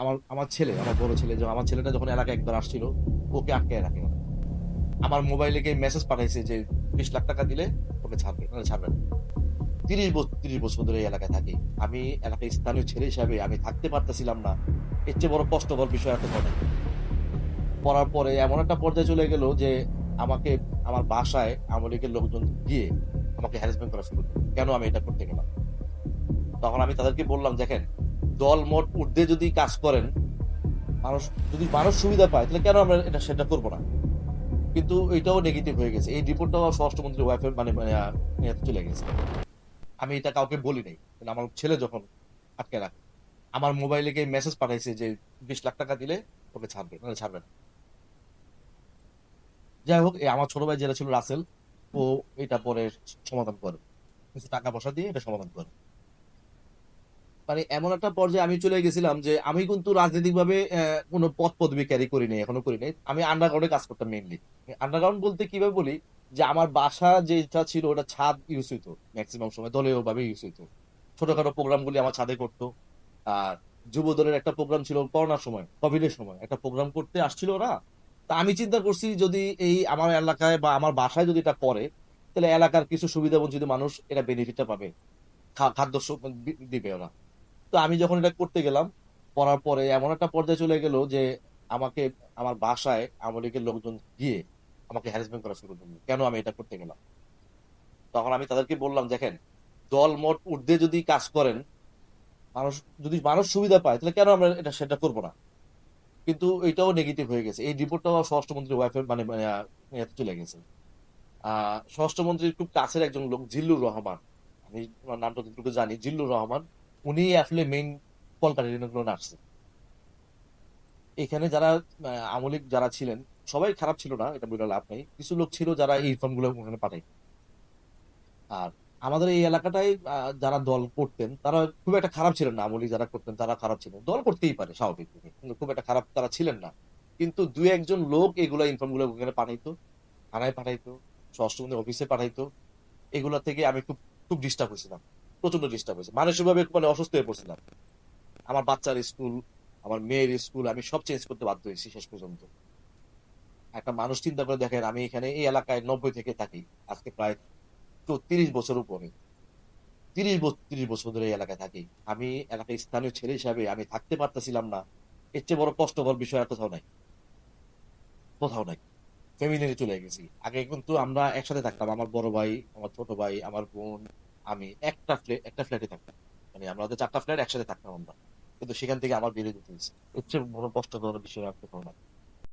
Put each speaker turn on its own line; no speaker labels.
আমার আমার ছেলে, আমার বড় ছেলে যে, আমার ছেলেটা যখন এলাকায় একবার আসছিল, ওকে আটকে রাখে। আমার মোবাইলে গিয়ে মেসেজ পাঠাইছে যে, বিশ লাখ টাকা দিলে ওকে ছাড়বে মানে ছাড়বে না। তিরিশ বছর তিরিশ বছর ধরে এই এলাকায় থাকি। আমি এলাকায় স্থানীয় ছেলে হিসাবে আমি থাকতে পারতেছিলাম না। এর চেয়ে বড় কষ্টকর বিষয় একটা ঘটে পড়ার পরে এমন একটা পর্যায়ে চলে গেল যে, আমাকে, আমার বাসায় আমলিকের লোকজন গিয়ে আমাকে হ্যারাসমেন্ট করা শুরু কেন আমি এটা করতে গেলাম? তখন আমি তাদেরকে বললাম, দেখেন দল মত ঊর্ধ্বে যদি কাজ করেন মানুষ যদি মানুষ সুবিধা পায় তাহলে কেন আমরা এটা সেটা করব না? কিন্তু এটাও নেগেটিভ হয়ে গেছে। এই রিপোর্টটাও স্বরাষ্ট্রমন্ত্রীর ওয়াইফের মানে মানে, চলে গেছে। আমি এটা কাউকে বলি নাই। আমার ছেলে যখন আটকে রাখে আমার মোবাইলে গিয়ে মেসেজ পাঠাইছে যে বিশ লাখ টাকা দিলে ওকে ছাড়বে মানে ছাড়বে না। যাই হোক আমার ছোট ভাই যেটা ছিল রাসেল ও এটা পরে সমাধান করে। কিছু টাকা পয়সা দিয়ে এটা সমাধান করে। মানে এমন একটা পর্যায়ে আমি চলে গেছিলাম যে আমি কিন্তু রাজনৈতিক ভাবে কোনো পদ পদবি ক্যারি করি নাই, এখনও করি নাই। আমি আন্ডারগ্রাউন্ডে কাজ করতাম মেইনলি আন্ডারগ্রাউন্ড বলতে কীভাবে বলি? যে আমার বাসা যেটা ছিল ওটা ছাদ ইউজ হইতো ম্যাক্সিমাম সময় দলীয় ভাবে ইউজ হইতো। ছোটখাটো প্রোগ্রাম গুলি আমার ছাদে করতো। আর যুব দলের একটা প্রোগ্রাম ছিল করোনার সময় কোভিডের সময়। একটা প্রোগ্রাম করতে আসছিল ওরা। তা আমি চিন্তা করছি যদি এই আমার এলাকায় বা আমার বাসায় যদি এটা করে, তাহলে এলাকার কিছু সুবিধা বঞ্চিত মানুষ এটা বেনিফিটটা পাবে। খাদ্য দিবে ওরা। তো আমি যখন এটা করতে গেলাম করার পরে এমন একটা পর্যায়ে চলে গেল যে আমাকে আমার বাসায় আওয়ামী লীগের লোকজন গিয়ে আমাকে হ্যারাসমেন্ট করা শুরু করল। কেন আমি এটা করতে গেলাম? তখন আমি তাদেরকে বললাম দেখেন দল মত ঊর্ধ্বে যদি কাজ করেন মানুষ যদি মানুষ সুবিধা পায় তাহলে কেন আমরা এটা সেটা করব না? কিন্তু এটাও নেগেটিভ হয়ে গেছে। এই রিপোর্টটাও স্বরাষ্ট্রমন্ত্রীর ওয়াইফের মানে মানে, চলে গেছে। স্বরাষ্ট্রমন্ত্রীর খুব কাছের একজন লোক জিল্লুর রহমান। আমি নামটা যতটুকু জানি জিল্লুর রহমান। উনি আসলে মেইন কলকাতা নার্স এখানে যারা আমলিক যারা ছিলেন, সবাই খারাপ ছিল না, এটা বলে লাভ নেই। কিছু লোক ছিল যারা এই ফর্মগুলো ওখানে পাঠায়। আর আমাদের এই এলাকাটায় যারা দল করতেন, তারা খুব একটা খারাপ ছিলেন না আমলি যারা করতেন, তারা খারাপ ছিলেন। দল করতেই পারে, স্বাভাবিক। কিন্তু খুব একটা খারাপ তারা ছিলেন না। কিন্তু দুই একজন লোক এগুলা ইনফর্মগুলো ওখানে পাঠাইতো, থানায় পাঠাইতো স্বরাষ্ট্রমন্ত্রী অফিসে পাঠাইতো। এগুলা থেকে আমি খুব খুব ডিস্টার্ব হয়েছিলাম। প্রচণ্ড ডিস্টার্ব হয়েছে। মানসিকভাবে মানে অসুস্থ হয়ে পড়ছিলাম আমার বাচ্চার স্কুল, আমার মেয়ের স্কুল, আমি সব চেঞ্জ করতে বাধ্য হয়েছি শেষ পর্যন্ত। একটা মানুষ চিন্তা করে দেখেন, আমি এখানে এই এলাকায় নব্বই থেকে থাকি, আজকে প্রায় তিরিশ বছর উপরে। তিরিশ বছর তিরিশ বছর ধরে এই এলাকায় থাকি। আমি এলাকায় স্থানীয় ছেলে হিসাবে আমি থাকতে পারতেছিলাম না। এর চেয়ে বড় কষ্টকর বিষয় আর কোথাও নাই। কোথাও নাই। ফ্যামিলি চলে গেছি। আগে কিন্তু আমরা একসাথে থাকতাম। আমার বড় ভাই, আমার ছোট ভাই, আমার বোন আমি একটা ফ্ল্যাট একটা ফ্ল্যাটে থাকতাম। মানে আমরা হয়তো চারটা ফ্ল্যাট একসাথে থাকতাম আমরা। কিন্তু সেখান থেকে আমার বেরিয়ে যেতে হয়েছে। এর চেয়ে বড় কষ্টকর বিষয় রাখতে কোথাও নাই